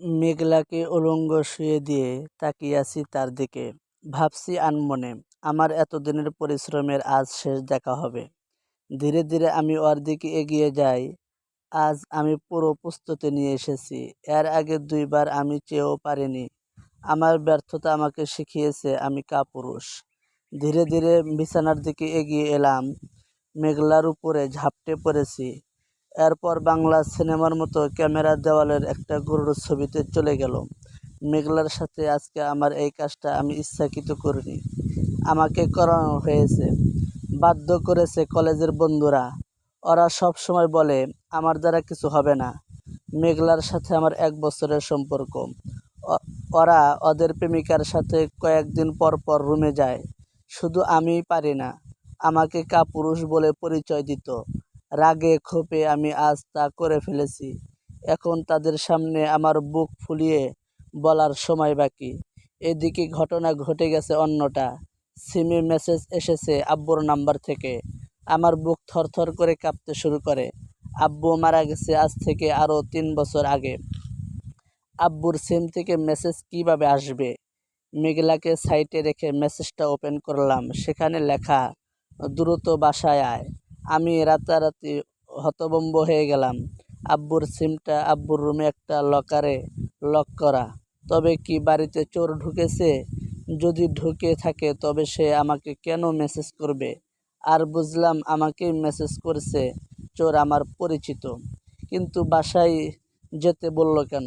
মেঘলাকে উলঙ্গ শুয়ে দিয়ে তাকিয়ে আছি তার দিকে। ভাবছি আনমনে, আমার এতদিনের পরিশ্রমের আজ শেষ দেখা হবে। ধীরে ধীরে আমি ওর দিকে এগিয়ে যাই। আজ আমি পুরো প্রস্তুতি নিয়ে এসেছি। এর আগে দুইবার আমি চেয়েও পারিনি। আমার ব্যর্থতা আমাকে শিখিয়েছে আমি কাপুরুষ। ধীরে ধীরে বিছানার দিকে এগিয়ে এলাম। মেঘলার উপরে ঝাপটে পড়েছি। এরপর বাংলা সিনেমার মতো ক্যামেরা দেওয়ালের একটা গরুর ছবিতে চলে গেল। মেঘলার সাথে আজকে আমার এই কাজটা আমি ইচ্ছাকৃত করিনি। আমাকে করানো হয়েছে। বাধ্য করেছে কলেজের বন্ধুরা। ওরা সব সময় বলে, আমার দ্বারা কিছু হবে না। মেঘলার সাথে আমার এক বছরের সম্পর্ক। ওরা ওদের প্রেমিকার সাথে কয়েকদিন পর পর রুমে যায়। শুধু আমিই পারি না, আমাকে কাপুরুষ বলে পরিচয় দিত। রাগে ক্ষোভে আমি আজ তা করে ফেলেছি। এখন তাদের সামনে আমার বুক ফুলিয়ে বলার সময় বাকি। এদিকে ঘটনা ঘটে গেছে অন্যটা। সিমে মেসেজ এসেছে আব্বুর নাম্বার থেকে। আমার বুক থরথর করে কাঁপতে শুরু করে। আব্বু মারা গেছে আজ থেকে আরও তিন বছর আগে। আব্বুর সিম থেকে মেসেজ কীভাবে আসবে? মেঘলাকে সাইটে রেখে মেসেজটা ওপেন করলাম। সেখানে লেখা, দ্রুত বাসায় আয়। রাতারাতি হতবম্ব হয়ে গেলাম। আব্বুর সিমটা আব্বুর রুমে একটা লকারে লক করা। তবে কি বাড়িতে চোর ঢুকেছে? যদি ঢুকে থাকে, তবে সে আমাকে কেন মেসেজ করবে? আর বুঝলাম আমাকেই মেসেজ করছে, চোর আমার পরিচিত। কিন্তু বাসায় যেতে বলল কেন?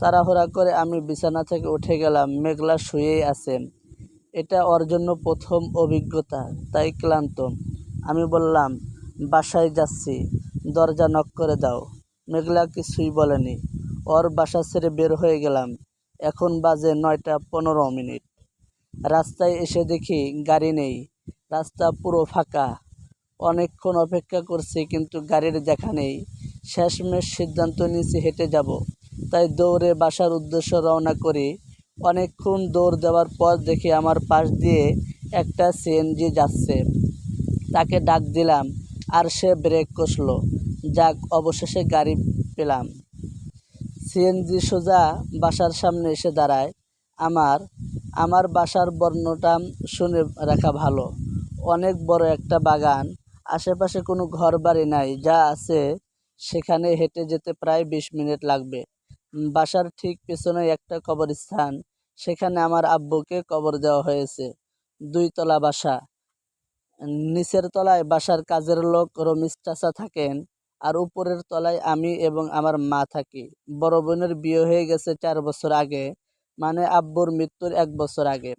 তাড়াহুড়া করে আমি বিছানা থেকে উঠে গেলাম, মেঘলা শুয়েই আছেন। এটা ওর জন্য প্রথম অভিজ্ঞতা, তাই ক্লান্ত। আমি বললাম, বাসায় যাচ্ছি, দরজা নক করে দাও। মেঘলা কিছুই বলেনি। ওর বাসা ছেড়ে বের হয়ে গেলাম। এখন বাজে নয়টা পনেরো মিনিট। রাস্তায় এসে দেখি গাড়ি নেই। রাস্তা পুরো ফাঁকা। অনেকক্ষণ অপেক্ষা করছি, কিন্তু গাড়ির দেখা নেই। শেষমেশ সিদ্ধান্ত নিয়েছি হেঁটে যাব। তাই দৌড়ে বাসার উদ্দেশ্য রওনা করি। অনেকক্ষণ দৌড় দেওয়ার পর দেখি আমার পাশ দিয়ে একটা সিএনজি যাচ্ছে। তাকে ডাক দিলাম, আর সে ব্রেক কষলো। যাক, অবশেষে গাড়ি পেলাম। সিএনজি সোজা বাসার সামনে এসে দাঁড়ায়। আমার আমার বাসার বর্ণটা শুনে রাখা ভালো। অনেক বড় একটা বাগান, আশেপাশে কোনো ঘর বাড়ি নাই, যা আছে সেখানে হেঁটে যেতে প্রায় বিশ মিনিট লাগবে। বাসার ঠিক পেছনে একটা কবরস্থান, সেখানে আমার আব্বুকে কবর দেওয়া হয়েছে। দুই তলা বাসা নিচের তলায় বাসার কাজের লোক রমিজ চাচা থাকেন, আর উপরের তলায় আমি এবং আমার মা থাকি। বড় বোনের বিয়ে হয়ে গেছে চার বছর আগে মানে আব্বুর মৃত্যুর এক বছর আগে।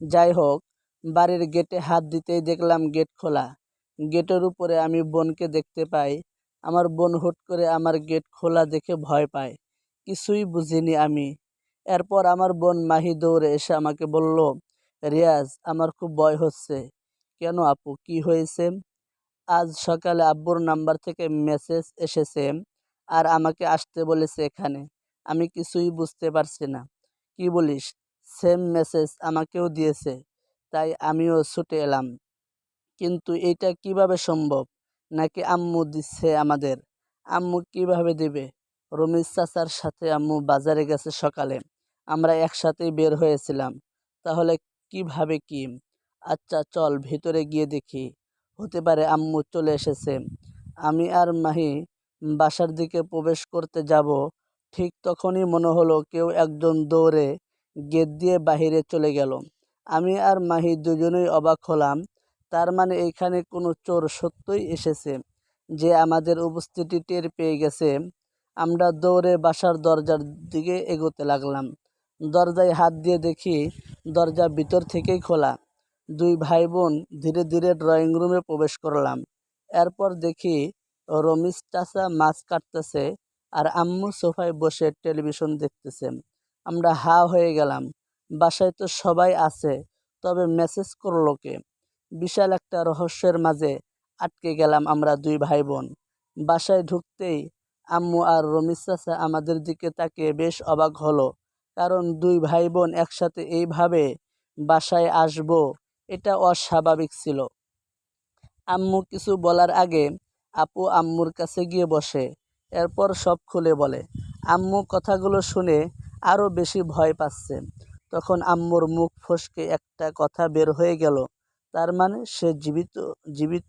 যাই হোক, বাড়ির গেটে হাত দিতেই দেখলাম গেট খোলা। গেটের উপরে আমি বোনকে দেখতে পাই। আমার বোন হুট করে আমার গেট খোলা দেখে ভয় পায়। কিছুই বুঝিনি আমি। এরপর আমার বোন মাহি দৌড়ে এসে আমাকে বলল, রিয়াজ, আমার খুব ভয় হচ্ছে। কেন আপু? কি হয়েছে? আজ সকালে আব্বুর নাম্বার থেকে মেসেজ এসেছে আর আমাকে আসতে বলেছে এখানে। আমি কিছুই বুঝতে পারছি না। কি বলিস? সেম মেসেজ আমাকেও দিয়েছে, তাই আমিও ছুটে এলাম। কিন্তু এটা কীভাবে সম্ভব? নাকি আম্মু দিচ্ছে আমাদের? আম্মু কীভাবে দিবে? রমিজ চাচার সাথে আম্মু বাজারে গেছে সকালে। আমরা একসাথেই বের হয়েছিলাম। তাহলে কীভাবে কি? আচ্ছা চল ভিতরে গিয়ে দেখি। হতে পারে আম্মু চলে এসেছে। আমি আর মাহি বাসার দিকে প্রবেশ করতে যাব। ঠিক তখনই মনে হলো কেউ একজন দৌড়ে গেট দিয়ে বাহিরে চলে গেল। আমি আর মাহি দুজনেই অবাক হলাম। তার মানে এইখানে কোনো চোর সত্যই এসেছে যে আমাদের উপস্থিতি টের পেয়ে গেছে। আমরা দৌড়ে বাসার দরজার দিকে এগোতে লাগলাম। দরজায় হাত দিয়ে দেখি দরজা ভিতর থেকেই খোলা। দুই ভাই বোন ধীরে ধীরে ড্রয়িং রুমে প্রবেশ করলাম। এরপর দেখি রমিজ চাচা মাছ কাটতেছে আর আম্মু সোফায় বসে টেলিভিশন দেখতেছে। আমরা হা হয়ে গেলাম। বাসায় তো সবাই আছে, তবে মেসেজ করল কে? বিশাল একটা রহস্যের মাঝে আটকে গেলাম আমরা দুই ভাই বোন বাসায় ঢুকতেই আম্মু আর রমিজ চাচা আমাদের দিকে তাকিয়ে বেশ অবাক হলো, কারণ দুই ভাই বোন একসাথে এইভাবে বাসায় আসব এটা অস্বাভাবিক ছিল। আম্মু কিছু বলার আগে আপু আম্মুর কাছে গিয়ে বসে, এরপর সব খুলে বলে। আম্মু কথাগুলো শুনে আরও বেশি ভয় পাচ্ছে। তখন আম্মুর মুখ ফসকে একটা কথা বের হয়ে গেল। তার মানে সে জীবিত জীবিত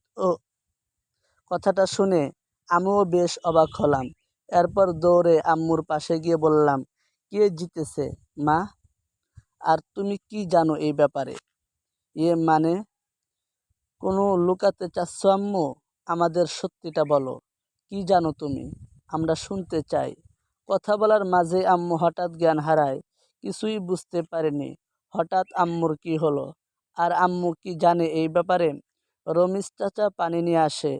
কথাটা শুনে আমিও বেশ অবাক হলাম। এরপর দৌড়ে আম্মুর পাশে গিয়ে বললাম, কে জিতেছে, মা? আর তুমি কি জানো এই ব্যাপারে? ইয়ে মানে কোনো লুকাতে চাচ্ছ আম্মু? আমাদের সত্যিটা বলো। কি জানো তুমি? আমরা শুনতে চাই। কথা বলার মাঝে আম্মু হঠাৎ জ্ঞান হারায়। কিছুই বুঝতে পারেনি। হঠাৎ আম্মুর কি হলো? আর আম্মু কি জানে এই ব্যাপারে? রমিজ চাচা পানি নিয়ে আসে।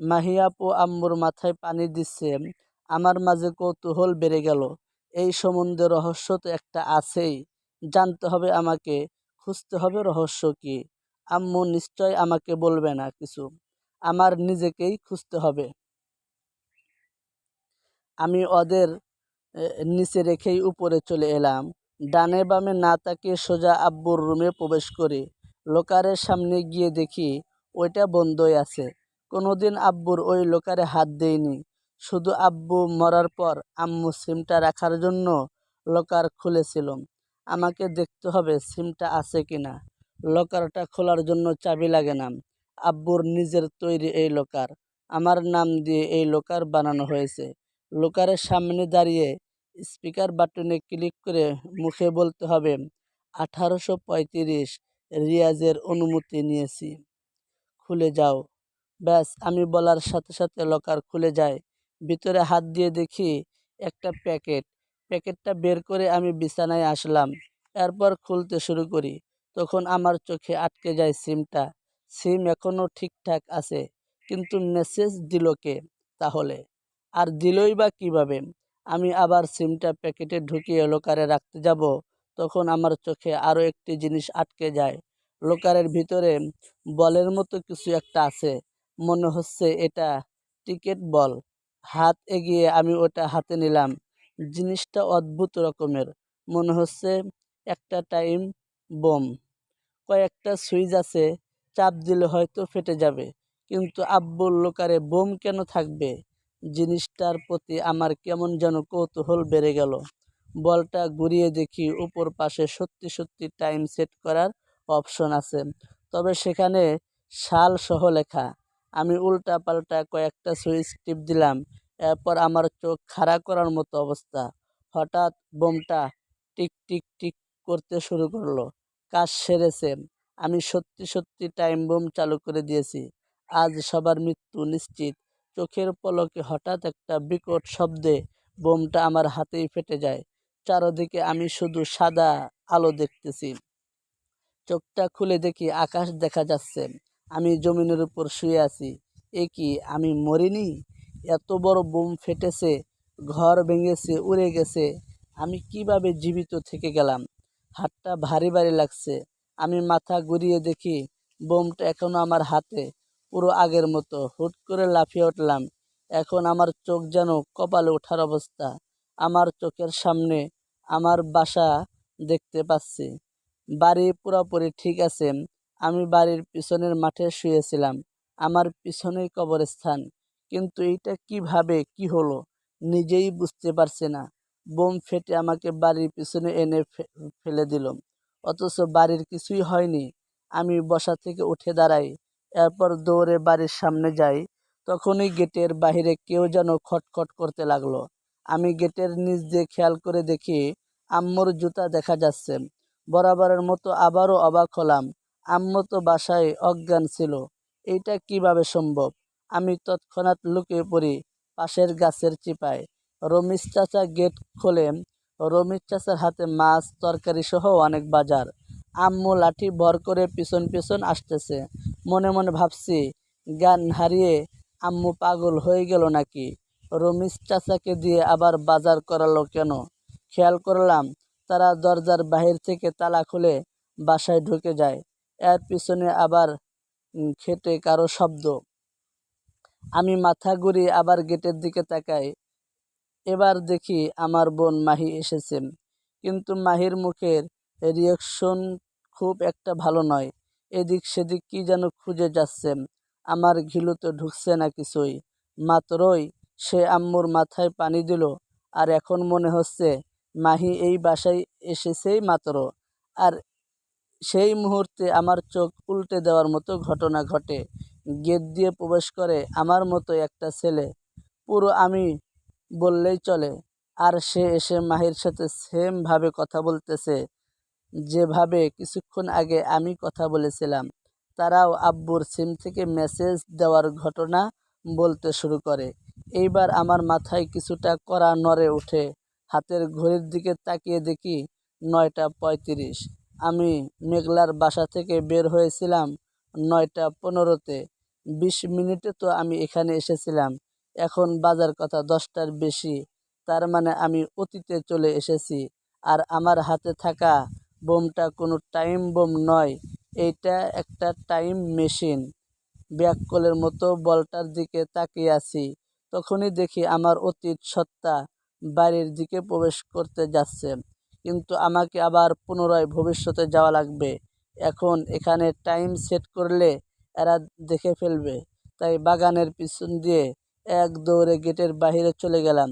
মাহিয়াপু আম্মুর মাথায় পানি দিচ্ছে। আমার মাঝে কৌতূহল বেড়ে গেল। এই সম্বন্ধে রহস্য তো একটা আছেই। জানতে হবে আমাকে। খুঁজতে হবে রহস্য কি? আম্মু নিশ্চয় আমাকে বলবে না কিছু। আমার নিজেকেই খুঁজতে হবে। আমি ওদের নিচে রেখেই উপরে চলে এলাম। ডানে বামে না তাকিয়ে সোজা আব্বুর রুমে প্রবেশ করি। লোকারের সামনে গিয়ে দেখি ওইটা বন্ধই আছে। কোনোদিন আব্বুর ওই লোকারে হাত দেয়নি শুধু আব্বু মরার পর আম্মু সিমটা রাখার জন্য লকার খুলেছিল আমাকে দেখতে হবে সিমটা আছে কিনা। লকারটা খোলার জন্য চাবি লাগে না। আব্বুর নিজের তৈরি এই লোকার। আমার নাম দিয়ে এই লোকার বানানো হয়েছে। লোকারের সামনে দাঁড়িয়ে স্পিকার বাটনে ক্লিক করে মুখে বলতে হবে, আঠারোশো পঁয়ত্রিশ রিয়াজের অনুমতি নিয়েছি। খুলে যাও। ব্যাস, আমি বলার সাথে সাথে লকার খুলে যায়। ভিতরে হাত দিয়ে দেখি একটা প্যাকেট। প্যাকেটটা বের করে আমি বিছানায় আসলাম। এরপর খুলতে শুরু করি। তখন আমার চোখে আটকে যায় সিমটা। সিম এখনও ঠিকঠাক আছে, কিন্তু মেসেজ দিল কে? তাহলে? আর দিলই বা কীভাবে? আমি আবার সিমটা প্যাকেটে ঢুকিয়ে লোকারে রাখতে যাব। তখন আমার চোখে আরও একটি জিনিস আটকে যায়। লোকারের ভিতরে বলের মতো কিছু একটা আছে। মনে হচ্ছে এটা টিকেট বল। হাত এগিয়ে আমি ওটা হাতে নিলাম। জিনিসটা অদ্ভুত রকমের। মনে হচ্ছে একটা টাইম বোম। কয়েকটা সুইচ আছে, চাপ দিলে হয়তো ফেটে যাবে। কিন্তু আব্বুর লোকারে বোম কেন থাকবে? জিনিসটার প্রতি আমার কেমন যেন কৌতূহল বেড়ে গেল। বলটা ঘুরিয়ে দেখি, উপর পাশে সত্যি সত্যি টাইম সেট করার অপশন আছে। তবে সেখানে সাল সহ লেখা। আমি উল্টা পাল্টা কয়েকটা সুইচ টিপ দিলাম। এরপর আমার চোখ খাড়া করার মতো অবস্থা। হঠাৎ বোমটা টিক টিক টিক করতে শুরু করল। কাজ সেরেছে। আমি সত্যি সত্যি টাইম বোম চালু করে দিয়েছি। আজ সবার মৃত্যু নিশ্চিত। চোখের পলকে হঠাৎ একটা বিকট শব্দে বোমটা আমার হাতেই ফেটে যায়। চারদিকে আমি শুধু সাদা আলো দেখতেছি। চোখটা খুলে দেখি আকাশ দেখা যাচ্ছে। আমি জমিনের উপর শুয়ে আছি। এ কি আমি মরিনি? এত বড় বোম ফেটেছে, ঘর ভেঙেছে, উড়ে গেছে। আমি কীভাবে জীবিত থেকে গেলাম? হাতটা ভারী ভারী লাগছে। আমি মাথা ঘুরিয়ে দেখি বোমটা এখনও আমার হাতে, পুরো আগের মতো। হুট করে লাফিয়ে উঠলাম। এখন আমার চোখ যেন কপালে ওঠার অবস্থা। আমার চোখের সামনে আমার বাসা দেখতে পাচ্ছি। বাড়ি পুরোপুরি ঠিক আছে। আমি বাড়ির পিছনের মাঠে শুয়েছিলাম। আমার পিছনেই কবরস্থান। কিন্তু এইটা কীভাবে, কি হলো? নিজেই বুঝতে পারছে না। বোম ফেটে আমাকে বাড়ির পিছনে এনে ফেলে দিল। অথচ বাড়ির কিছুই হয়নি। আমি বসা থেকে উঠে দাঁড়াই, এরপর দৌড়ে বাড়ির সামনে যাই। তখনই গেটের বাহিরে কেউ যেন খটখট করতে লাগল। আমি গেটের নিচ দিয়ে খেয়াল করে দেখি আম্মুর জুতা দেখা যাচ্ছে। বরাবরের মতো আবারও অবাক হলাম। আম্মু তো বাসায় অজ্ঞান ছিল। এইটা কীভাবে সম্ভব? আমি তৎক্ষণাৎ লুকিয়ে পড়ি পাশের গাছের চিপায়। রমিজ চাচা গেট খোলেন রমিজ চাচার হাতে মাছ, তরকারি সহ অনেক বাজার। আম্মু লাঠি ভর করে পিছন পিছন আসতেছে। মনে মনে ভাবছি, গান হারিয়ে আম্মু পাগল হয়ে গেল নাকি? রমিজ চাচাকে দিয়ে আবার বাজার করালো কেন? খেয়াল করলাম, তারা দরজার বাহির থেকে তালা খুলে বাসায় ঢুকে যায়। এর পিছনে আবার খেটে কারও শব্দ। আমি মাথা ঘুরি আবার গেটের দিকে তাকাই। এবার দেখি আমার বোন মাহি এসেছেন কিন্তু মাহির মুখের রিয়াকশন খুব একটা ভালো নয়। এদিক সেদিক কি যেন খুঁজে যাচ্ছেন আমার ঘিলুতে ঢুকছে না কিছুই। মাত্রই সে আম্মুর মাথায় পানি দিল। আর এখন মনে হচ্ছে মাহি এই বাসায় এসেছেই মাত্র। আর সেই মুহূর্তে আমার চোখ উল্টে দেওয়ার মতো ঘটনা ঘটে। গেট দিয়ে প্রবেশ করে আমার মতো একটা ছেলে। পুরো আমি বললেই চলে। আর সে এসে মাহির সাথে সেমভাবে কথা বলতেছে, যেভাবে কিছুক্ষণ আগে আমি কথা বলেছিলাম। তারাও আব্বুর সিম থেকে মেসেজ দেওয়ার ঘটনা বলতে শুরু করে। এইবার আমার মাথায় কিছুটা কড়া নড়ে ওঠে। হাতের ঘড়ির দিকে তাকিয়ে দেখি নয়টা পঁয়ত্রিশ। আমি মেঘলার বাসা থেকে বের হয়েছিলাম নয়টা পনেরোতে। বিশ মিনিটে তো আমি এখানে এসেছিলাম। এখন বাজার কথা দশটার বেশি। তার মানে আমি অতীতে চলে এসেছি। আর আমার হাতে থাকা বোমটা কোনো টাইম বোম নয়। এইটা একটা টাইম মেশিন। ব্যাককলের মতো বলটার দিকে তাকিয়ে আছি। তখনই দেখি আমার অতীত সত্তা বাড়ির দিকে প্রবেশ করতে যাচ্ছে। কিন্তু আমাকে আবার পুনরায় ভবিষ্যতে যাওয়া লাগবে। এখন এখানে টাইম সেট করলে এরা দেখে ফেলবে। তাই বাগানের পিছন দিয়ে এক দৌড়ে গেটের বাইরে চলে গেলাম।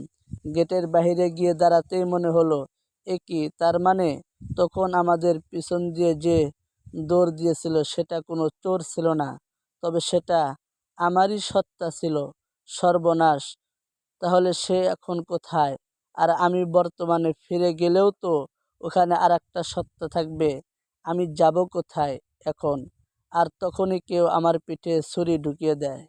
গেটের বাইরে গিয়ে দাঁড়াতেই মনে হলো, এ কি, তার মানে? তখন আমাদের পিছন দিয়ে যে দৌড় দিয়েছিল, সেটা কোনো চোর ছিল না। তবে সেটা আমারই সত্তা ছিল। সর্বনাশ, তাহলে সে এখন কোথায়? আর আমি বর্তমানে ফিরে গেলেও তো ওখানে আর একটা সত্তা থাকবে। আমি যাব কোথায় এখন? আর তখনই কেউ আমার পিঠে ছুরি ঢুকিয়ে দেয়।